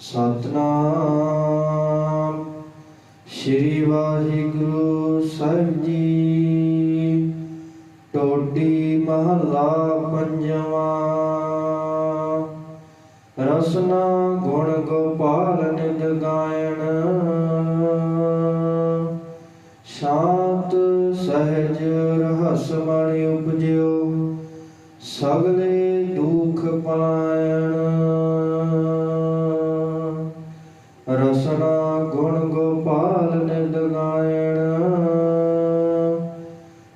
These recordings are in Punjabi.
ਸਤਨਾਮ। ਸ਼੍ਰੀ ਵਾਹਿਗੁਰੂ ਸਾਹਿਬ ਜੀ, ਟੋਡੀ ਮਹਲਾ ਪੰਜਵਾਂ। ਰਸਨਾ ਗੁਣ ਗੋਪਾਲ ਨਿਜ ਗਾਇਣ। ਸ਼ਾਂਤ ਸਹਿਜ ਰਹਸ ਬਾਣੀ ਉਪਜਿਓ, ਸਗਲੇ ਦੁਖ ਪਲਾਇਣ ਰਸਨਾ ਗੁਣ ਗੋਪਾਲ ਨਿਜ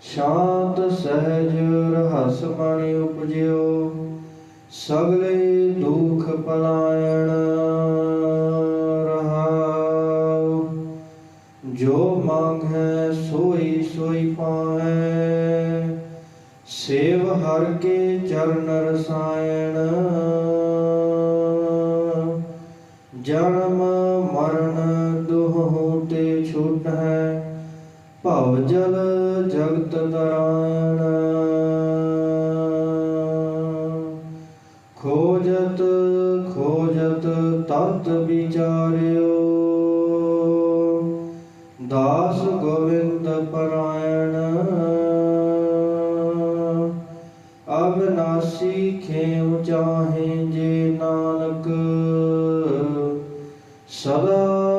ਸ਼ਾਂਤ ਸਹਿਜ ਰਹਸ ਬਾਣੀ ਉਪਜਿਓ, ਸਗਲੇ ਦੁਖ ਪਲਾਇਣ ਰਹਾਉ। ਜੋ ਮੰਗੈ ਸੋਈ ਸੋਈ ਪਾਏ ਸੇਵ ਹਰ ਕੇ ਚਰਨ ਰਸਾਇਣ। ਜਨਮ ਤੇ ਛੁਟੈ ਭਵ ਜਲ ਜਗਤ ਤਰਾਇਣ ਖੋਜਤ ਖੋਜਤ ਤਤ ਵਿਚਾਰਿਓ, ਦਾਸ ਗੋਵਿੰਦ ਪਰਾਇਣ। ਅਬਨਾਸੀ ਖੇਉ ਚਾਹੇ ਜੇ ਨਾਨਕ, ਸਦਾ